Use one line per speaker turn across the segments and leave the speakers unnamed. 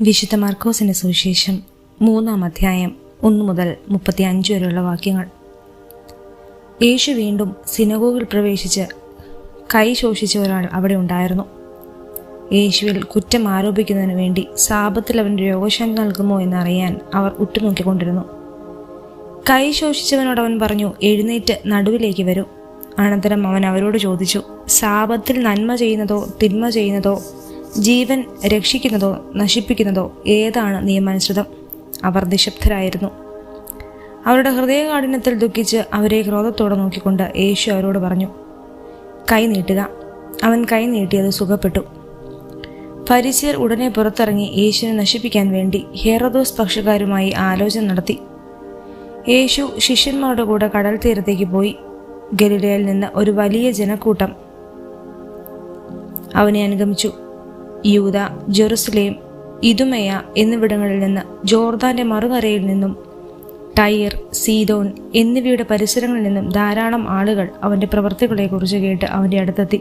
വിശുദ്ധ മാർക്കോസിന്റെ സുവിശേഷം മൂന്നാം അധ്യായം ഒന്നു മുതൽ മുപ്പത്തി അഞ്ച് വരെയുള്ള വാക്യങ്ങൾ. യേശു വീണ്ടും സിനഗോഗിൽ പ്രവേശിച്ച് കൈ ശോഷിച്ച ഒരാൾ അവിടെ ഉണ്ടായിരുന്നു. യേശുവിൽ കുറ്റം ആരോപിക്കുന്നതിന് വേണ്ടി സാപത്തിൽ അവൻ രോഗശാന്തി നൽകുമോ എന്നറിയാൻ അവർ ഉറ്റുനോക്കിക്കൊണ്ടിരുന്നു. കൈ ശോഷിച്ചവനോട് അവൻ പറഞ്ഞു എഴുന്നേറ്റ് നടുവിലേക്ക് വരൂ. അനന്തരം അവൻ അവരോട് ചോദിച്ചു സാപത്തിൽ നന്മ ചെയ്യുന്നതോ തിന്മ ചെയ്യുന്നതോ ജീവൻ രക്ഷിക്കുന്നതോ നശിപ്പിക്കുന്നതോ ഏതാണ് നിയമാനുസൃതം? അവർ നിശബ്ദരായിരുന്നു. അവരുടെ ഹൃദയകാഠിന്യത്തിൽ ദുഃഖിച്ച് അവരെ ക്രോധത്തോടെ നോക്കിക്കൊണ്ട് യേശു അവരോട് പറഞ്ഞു കൈ നീട്ടുക. അവൻ കൈ നീട്ടിയത് സുഖപ്പെട്ടു. പരിശീർ ഉടനെ പുറത്തിറങ്ങി യേശുവിനെ നശിപ്പിക്കാൻ വേണ്ടി ഹെറോദോസ് പക്ഷക്കാരുമായി ആലോചന നടത്തി. യേശു ശിഷ്യന്മാരുടെ കൂടെ കടൽ തീരത്തേക്ക് പോയി. ഗലിലയിൽ നിന്ന് ഒരു വലിയ ജനക്കൂട്ടം അവനെ അനുഗമിച്ചു. യൂത ജെറുസലേം ഇതുമയ എന്നിവിടങ്ങളിൽ നിന്ന് ജോർദാന്റെ മറുകരയിൽ നിന്നും ടൈർ സീതോൻ എന്നിവയുടെ പരിസരങ്ങളിൽ നിന്നും ധാരാളം ആളുകൾ അവന്റെ പ്രവൃത്തികളെക്കുറിച്ച് കേട്ട് അവന്റെ അടുത്തെത്തി.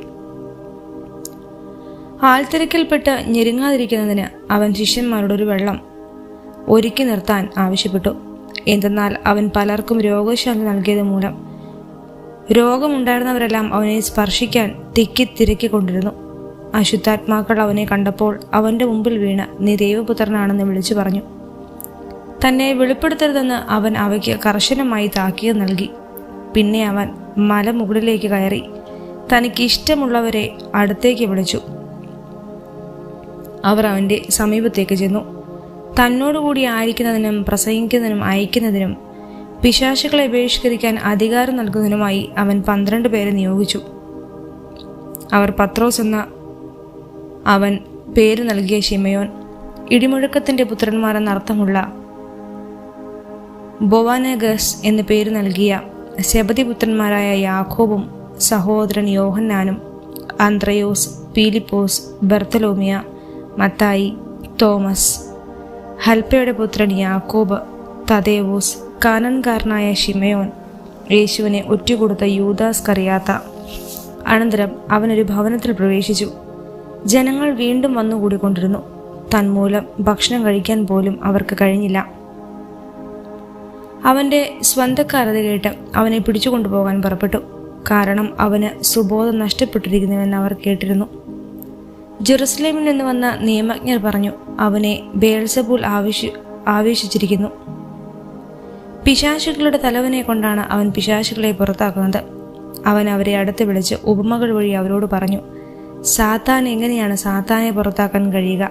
ആൾത്തിരക്കിൽപ്പെട്ട് ഞെരുങ്ങാതിരിക്കുന്നതിന് അവൻ ശിഷ്യന്മാരോട് ഒരു വെള്ളം ഒരുക്കി നിർത്താൻ ആവശ്യപ്പെട്ടു. എന്തെന്നാൽ അവൻ പലർക്കും രോഗശാന്തി നൽകിയത് മൂലം. രോഗമുണ്ടായിരുന്നവരെല്ലാം അവനെ സ്പർശിക്കാൻ തിക്കി തിരക്കിക്കൊണ്ടിരുന്നു. അശുദ്ധാത്മാക്കൾ അവനെ കണ്ടപ്പോൾ അവന്റെ മുമ്പിൽ വീണ് നീ ദൈവപുത്രനാണെന്ന് വിളിച്ചു പറഞ്ഞു. തന്നെ വെളിപ്പെടുത്തരുതെന്ന് അവൻ അവയ്ക്ക് കർശനമായി താക്കീത് നൽകി. പിന്നെ അവൻ മലമുകളിലേക്ക് കയറി തനിക്ക് ഇഷ്ടമുള്ളവരെ അടുത്തേക്ക് വിളിച്ചു. അവർ അവന്റെ സമീപത്തേക്ക് ചെന്നു. തന്നോടുകൂടി ആയിരിക്കുന്നതിനും പ്രസംഗിക്കുന്നതിനും അയക്കുന്നതിനും പിശാശുക്കളെ ബഹിഷ്കരിക്കാൻ അധികാരം നൽകുന്നതിനുമായി അവൻ പന്ത്രണ്ട് പേരെ നിയോഗിച്ചു. അവർ പത്രോസ് എന്ന അവൻ പേര് നൽകിയ ഷിമയോൻ ഇടിമുഴക്കത്തിന്റെ പുത്രന്മാർ എന്നർത്ഥമുള്ള ബൊവാനഗസ് എന്ന് പേര് നൽകിയ ശബതി പുത്രന്മാരായ യാക്കോബും സഹോദരൻ യോഹന്നാനും ആന്ത്രയോസ് പീലിപ്പോസ് ബർത്തലോമിയ മത്തായി തോമസ് ഹൽപ്പയുടെ പുത്രൻ യാക്കോബ് തദേവൂസ് കാനൻകാരനായ ഷിമയോൻ യേശുവിനെ ഒറ്റുകൊടുത്ത യൂദാസ് കറിയാത്ത അനന്തരം അവനൊരു ഭവനത്തിൽ പ്രവേശിച്ചു. ജനങ്ങൾ വീണ്ടും വന്നുകൂടിക്കൊണ്ടിരുന്നു തന്മൂലം ഭക്ഷണം കഴിക്കാൻ പോലും അവർക്ക് കഴിഞ്ഞില്ല. അവന്റെ സ്വന്തക്കാരത് കേട്ട് അവനെ പിടിച്ചുകൊണ്ടുപോകാൻ പുറപ്പെട്ടു. കാരണം അവന് സുബോധം നഷ്ടപ്പെട്ടിരിക്കുന്നുവെന്ന് അവർ കേട്ടിരുന്നു. ജെറുസലേമിൽ നിന്ന് വന്ന നിയമജ്ഞർ പറഞ്ഞു അവനെ ബേൽസബൂൽ ആവശ്യ ആവേശിച്ചിരിക്കുന്നു. പിശാശുക്കളുടെ തലവനെ കൊണ്ടാണ് അവൻ പിശാശുക്കളെ പുറത്താക്കുന്നത്. അവൻ അവരെ അടുത്ത് വിളിച്ച് ഉപമകൾ വഴി അവരോട് പറഞ്ഞു സാത്താൻ എങ്ങനെയാണ് സാത്താനെ പുറത്താക്കാൻ കഴിയുക?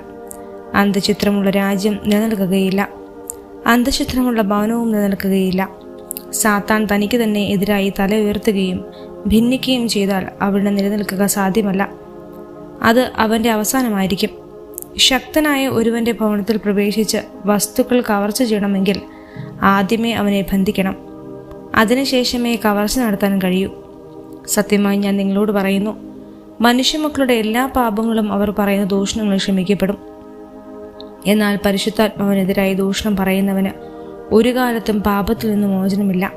അന്ധചിത്രമുള്ള രാജ്യം നിലനിൽക്കുകയില്ല. അന്ധചിത്രമുള്ള ഭവനവും നിലനിൽക്കുകയില്ല. സാത്താൻ തനിക്ക് തന്നെ എതിരായി തല ഉയർത്തുകയും ഭിന്നിക്കുകയും ചെയ്താൽ അവിടെ നിലനിൽക്കുക സാധ്യമല്ല. അത് അവന്റെ അവസാനമായിരിക്കും. ശക്തനായ ഒരുവന്റെ ഭവനത്തിൽ പ്രവേശിച്ച് വസ്തുക്കൾ കവർച്ച ചെയ്യണമെങ്കിൽ ആദ്യമേ അവനെ ബന്ധിക്കണം. അതിനുശേഷമേ കവർച്ച നടത്താൻ കഴിയൂ. സത്യമായി ഞാൻ നിങ്ങളോട് പറയുന്നു മനുഷ്യമക്കളുടെ എല്ലാ പാപങ്ങളും അവർ പറയുന്ന ദൂഷണങ്ങൾ ക്ഷമിക്കപ്പെടും. എന്നാൽ പരിശുദ്ധാത്മാവിനെതിരായി ദൂഷണം പറയുന്നവന് ഒരു കാലത്തും പാപത്തിൽ നിന്ന് മോചനമില്ല.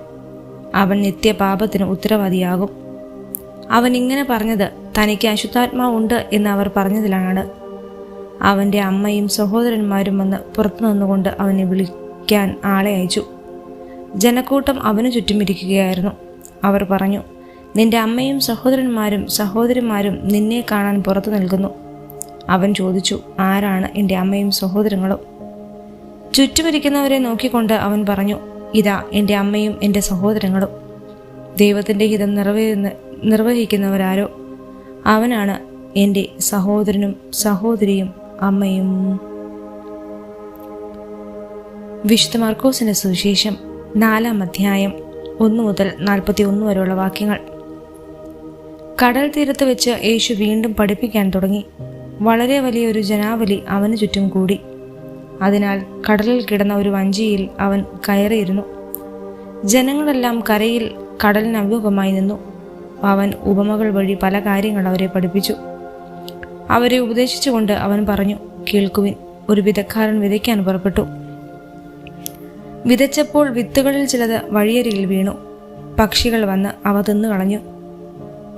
അവൻ നിത്യപാപത്തിന് ഉത്തരവാദിയാകും. അവൻ ഇങ്ങനെ പറഞ്ഞത് തനിക്ക് അശുദ്ധാത്മാവുണ്ട് എന്ന് അവർ പറഞ്ഞതിലാണ്. അവന്റെ അമ്മയും സഹോദരന്മാരും വന്ന് പുറത്തു നിന്നുകൊണ്ട് അവനെ വിളിക്കാൻ ആളെ അയച്ചു. ജനക്കൂട്ടം അവനു ചുറ്റുമിരിക്കുകയായിരുന്നു. അവർ പറഞ്ഞു നിന്റെ അമ്മയും സഹോദരന്മാരും സഹോദരിമാരും നിന്നെ കാണാൻ പുറത്തു നിൽക്കുന്നു അവൻ ചോദിച്ചു ആരാണ് എന്റെ അമ്മയും സഹോദരങ്ങളും? ചുറ്റുമിരിക്കുന്നവരെ നോക്കിക്കൊണ്ട് അവൻ പറഞ്ഞു ഇതാ എന്റെ അമ്മയും എന്റെ സഹോദരങ്ങളും. ദൈവത്തിന്റെ ഹിതം നിറവേറുന്ന നിർവഹിക്കുന്നവരാരോ? അവനാണ് എന്റെ സഹോദരനും സഹോദരിയും അമ്മയും. വിശുദ്ധ മാർക്കോസിന്റെ സുവിശേഷം നാലാം അധ്യായം ഒന്നു മുതൽ നാൽപ്പത്തി ഒന്ന് വരെയുള്ള വാക്യങ്ങൾ. കടൽ തീരത്ത് വെച്ച് യേശു വീണ്ടും പഠിപ്പിക്കാൻ തുടങ്ങി. വളരെ വലിയൊരു ജനാവലി അവന് ചുറ്റും കൂടി. അതിനാൽ കടലിൽ കിടന്ന ഒരു വഞ്ചിയിൽ അവൻ കയറിയിരുന്നു. ജനങ്ങളെല്ലാം കരയിൽ കടലിന് അഭിമുഖമായി നിന്നു. അവൻ ഉപമകൾ വഴി പല കാര്യങ്ങൾ അവരെ പഠിപ്പിച്ചു. അവരെ ഉപദേശിച്ചുകൊണ്ട് അവൻ പറഞ്ഞു കേൾക്കുവിൻ ഒരു വിതക്കാരൻ വിതയ്ക്കാൻ പുറപ്പെട്ടു. വിതച്ചപ്പോൾ വിത്തുകളിൽ ചിലത് വഴിയരികിൽ വീണു. പക്ഷികൾ വന്ന് അവ തിന്നു കളഞ്ഞു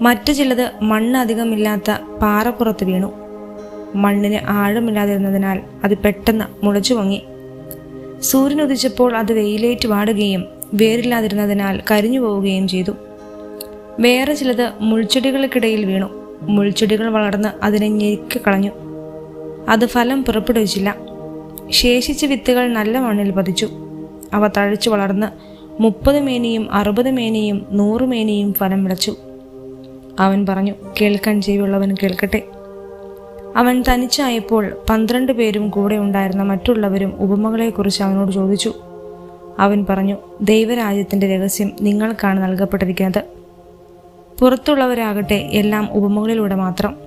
മറ്റു ചിലത് മണ്ണ് അധികമില്ലാത്ത പാറപ്പുറത്ത് വീണു. മണ്ണിന് ആഴമില്ലാതിരുന്നതിനാൽ അത് പെട്ടെന്ന് മുളച്ചു പൊങ്ങി. സൂര്യൻ ഉദിച്ചപ്പോൾ അത് വെയിലേറ്റ് വാടുകയും വേരില്ലാതിരുന്നതിനാൽ കരിഞ്ഞു പോവുകയും ചെയ്തു. വേറെ ചിലത് മുൾച്ചെടികൾക്കിടയിൽ വീണു. മുൾച്ചെടികൾ വളർന്ന് അതിനെ ഞെരുക്കി കളഞ്ഞു. അത് ഫലം പുറപ്പെടുവിച്ചില്ല. ശേഷിച്ച വിത്തുകൾ നല്ല മണ്ണിൽ പതിച്ചു. അവ തഴച്ചു വളർന്ന് മുപ്പത് മേനിയും അറുപത് മേനിയും നൂറ് മേനിയും ഫലം വിളച്ചു. അവൻ പറഞ്ഞു കേൾക്കാൻ ജീവുള്ളവൻ കേൾക്കട്ടെ. അവൻ തനിച്ചായപ്പോൾ പന്ത്രണ്ട് പേരും കൂടെ ഉണ്ടായിരുന്ന മറ്റുള്ളവരും ഉപമകളെക്കുറിച്ച് അവനോട് ചോദിച്ചു. അവൻ പറഞ്ഞു ദൈവരാജ്യത്തിന്റെ രഹസ്യം നിങ്ങൾക്കാണ് നൽകപ്പെട്ടിരിക്കുന്നത്. പുറത്തുള്ളവരാകട്ടെ എല്ലാം ഉപമകളിലൂടെ മാത്രം.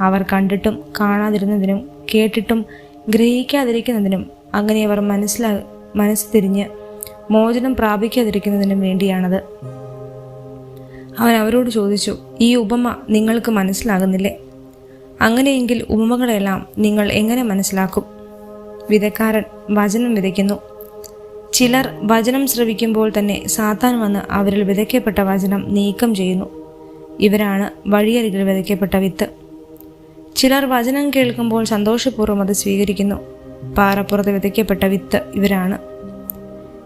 അവർ കണ്ടിട്ടും കാണാതിരുന്നതിനും കേട്ടിട്ടും ഗ്രഹിക്കാതിരിക്കുന്നതിനും അങ്ങനെ അവർ മനസ്സിലാ മനസ്സ് തിരിഞ്ഞ് മോചനം പ്രാപിക്കാതിരിക്കുന്നതിനും വേണ്ടിയാണത്. അവൻ അവരോട് ചോദിച്ചു ഈ ഉപമ നിങ്ങൾക്ക് മനസ്സിലാകുന്നില്ലേ? അങ്ങനെയെങ്കിൽ ഉപമകളെല്ലാം നിങ്ങൾ എങ്ങനെ മനസ്സിലാക്കും? വിതക്കാരൻ വചനം വിതയ്ക്കുന്നു. ചിലർ വചനം ശ്രവിക്കുമ്പോൾ തന്നെ സാത്താൻ വന്ന് അവരിൽ വിതയ്ക്കപ്പെട്ട വചനം നീക്കം ചെയ്യുന്നു. ഇവരാണ് വഴിയരികിൽ വിതയ്ക്കപ്പെട്ട വിത്ത്. ചിലർ വചനം കേൾക്കുമ്പോൾ സന്തോഷപൂർവം അത് സ്വീകരിക്കുന്നു. പാറപ്പുറത്ത് വിതയ്ക്കപ്പെട്ട വിത്ത് ഇവരാണ്.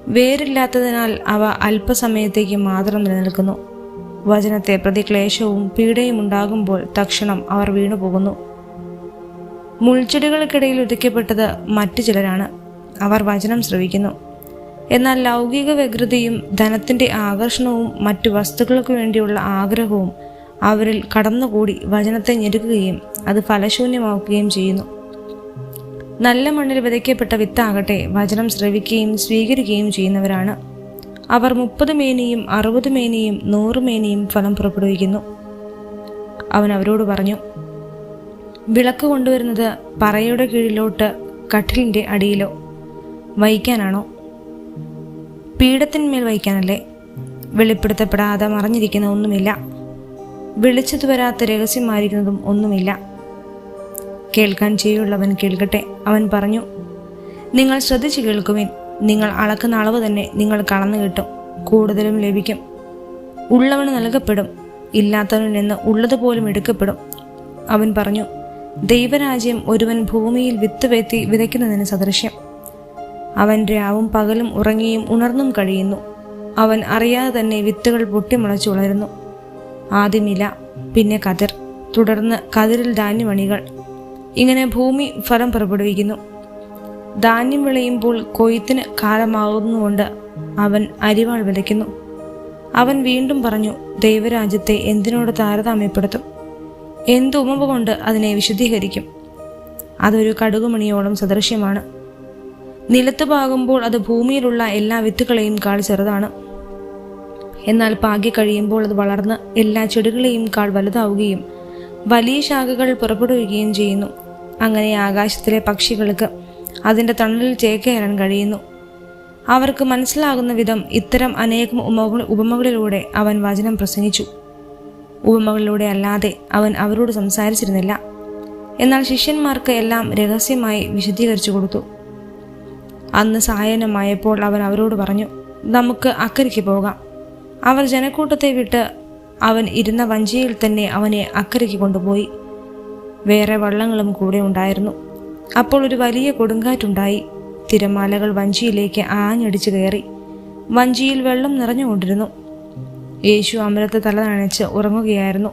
വേരില്ലാത്തതിനാൽ അവ അല്പസമയത്തേക്ക് മാത്രം നിലനിൽക്കുന്നു. വചനത്തെ പ്രതി ക്ലേശവും പീഡയും ഉണ്ടാകുമ്പോൾ തക്ഷണം അവർ വീണുപോകുന്നു. മുൾച്ചെടികൾക്കിടയിൽ ഒതുക്കപ്പെട്ടത് മറ്റു ചിലരാണ്. അവർ വചനം ശ്രവിക്കുന്നു. എന്നാൽ ലൗകിക വ്യഗ്രതയും ധനത്തിന്റെ ആകർഷണവും മറ്റു വസ്തുക്കൾക്ക് വേണ്ടിയുള്ള ആഗ്രഹവും അവരിൽ കടന്നുകൂടി വചനത്തെ ഞെരുക്കുകയും അത് ഫലശൂന്യമാക്കുകയും ചെയ്യുന്നു. നല്ല മണ്ണിൽ വിതയ്ക്കപ്പെട്ട വിത്താകട്ടെ വചനം ശ്രവിക്കുകയും സ്വീകരിക്കുകയും ചെയ്യുന്നവരാണ്. അവർ മുപ്പത് മേനിയും അറുപത് മേനിയും നൂറ് മേനിയും ഫലം പുറപ്പെടുവിക്കുന്നു. അവൻ അവരോട് പറഞ്ഞു വിളക്ക് കൊണ്ടുവരുന്നത് പറയുടെ കീഴിലോട്ട് കട്ടിലിന്റെ അടിയിലോ വഹിക്കാനാണോ? പീഠത്തിന്മേൽ വഹിക്കാനല്ലേ? വെളിപ്പെടുത്തപ്പെടാതെ മറഞ്ഞിരിക്കുന്ന ഒന്നുമില്ല. വിളിച്ചത് വരാത്ത രഹസ്യമായിരിക്കുന്നതും ഒന്നുമില്ല. കേൾക്കാൻ ചെയ്യുള്ളവൻ കേൾക്കട്ടെ. അവൻ പറഞ്ഞു നിങ്ങൾ ശ്രദ്ധിച്ചു കേൾക്കുവിൻ. നിങ്ങൾ അളക്കുന്ന അളവ് തന്നെ നിങ്ങൾ കളന്നു കിട്ടും. കൂടുതലും ലഭിക്കും. ഉള്ളവന് നൽകപ്പെടും. ഇല്ലാത്തവനിൽ നിന്ന് ഉള്ളതുപോലും എടുക്കപ്പെടും. അവൻ പറഞ്ഞു ദൈവരാജ്യം ഒരുവൻ ഭൂമിയിൽ വിത്ത് വെത്തി വിതയ്ക്കുന്നതിന് സദൃശ്യം. അവൻ രാവും പകലും ഉറങ്ങിയും ഉണർന്നും കഴിയുന്നു. അവൻ അറിയാതെ തന്നെ വിത്തുകൾ പൊട്ടിമുളച്ചു വളരുന്നു. ഇല പിന്നെ കതിർ തുടർന്ന് കതിരിൽ ധാന്യമണികൾ. ഇങ്ങനെ ഭൂമി ഫലം പുറപ്പെടുവിക്കുന്നു. ധാന്യം വിളയുമ്പോൾ കൊയ്ത്തിന് കാലമാകുന്നുകൊണ്ട് അവൻ അരിവാൾ വിതയ്ക്കുന്നു. അവൻ വീണ്ടും പറഞ്ഞു ദൈവരാജ്യത്തെ എന്തിനോട് താരതമ്യപ്പെടുത്തും? എന്ത് ഉമവ കൊണ്ട് അതിനെ വിശുദ്ധീകരിക്കും? അതൊരു കടുകുമണിയോളം സദൃശ്യമാണ്. നിലത്ത് പാകുമ്പോൾ അത് ഭൂമിയിലുള്ള എല്ലാ വിത്തുകളെയും കാൾ ചെറുതാണ്. എന്നാൽ പാകി കഴിയുമ്പോൾ അത് വളർന്ന് എല്ലാ ചെടികളെയും കാൾ വലുതാവുകയും വലിയ ശാഖകൾ പുറപ്പെടുകയും ചെയ്യുന്നു. അങ്ങനെ ആകാശത്തിലെ പക്ഷികൾക്ക് അതിന്റെ തണലിൽ ചേക്കേറാൻ കഴിയുന്നു. അവർക്ക് മനസ്സിലാകുന്ന വിധം ഇത്തരം അനേകം ഉപമകൾ ഉപമകളിലൂടെ അവൻ വചനം പ്രസംഗിച്ചു. ഉപമകളിലൂടെ അല്ലാതെ അവൻ അവരോട് സംസാരിച്ചിരുന്നില്ല. എന്നാൽ ശിഷ്യന്മാർക്ക് എല്ലാം രഹസ്യമായി വിശദീകരിച്ചു കൊടുത്തു. അന്ന് സായനമായപ്പോൾ അവൻ അവരോട് പറഞ്ഞു നമുക്ക് അക്കരയ്ക്ക് പോകാം. അവർ ജനക്കൂട്ടത്തെ വിട്ട് അവൻ ഇരുന്ന വഞ്ചിയിൽ തന്നെ അവനെ അക്കരയ്ക്ക് കൊണ്ടുപോയി. വേറെ വള്ളങ്ങളും കൂടെ ഉണ്ടായിരുന്നു. അപ്പോൾ ഒരു വലിയ കൊടുങ്കാറ്റുണ്ടായി. തിരമാലകൾ വഞ്ചിയിലേക്ക് ആഞ്ഞടിച്ചു കയറി. വഞ്ചിയിൽ വെള്ളം നിറഞ്ഞുകൊണ്ടിരുന്നു. യേശു അമരത്തെ തല നനച്ച് ഉറങ്ങുകയായിരുന്നു.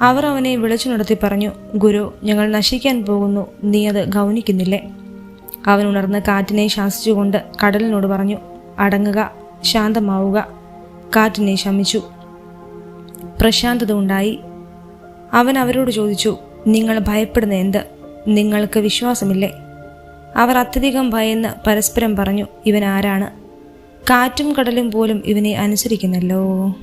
അവർ അവനെ വിളിച്ചു നടത്തി പറഞ്ഞു ഗുരു ഞങ്ങൾ നശിക്കാൻ പോകുന്നു. നീ അത് ഗൗനിക്കുന്നില്ലേ? അവൻ ഉണർന്ന് കാറ്റിനെ ശാസിച്ചുകൊണ്ട് കടലിനോട് പറഞ്ഞു അടങ്ങുക ശാന്തമാവുക. കാറ്റിനെ ശമിച്ചു. പ്രശാന്തത ഉണ്ടായി. അവൻ അവരോട് ചോദിച്ചു നിങ്ങൾ ഭയപ്പെടുന്ന എന്ത്? നിങ്ങൾക്ക് വിശ്വാസമില്ലേ? അവർ അത്യധികം ഭയന്ന് പരസ്പരം പറഞ്ഞു ഇവൻ ആരാണ്? കാറ്റും കടലും പോലും ഇവനെ അനുസരിക്കുന്നല്ലോ.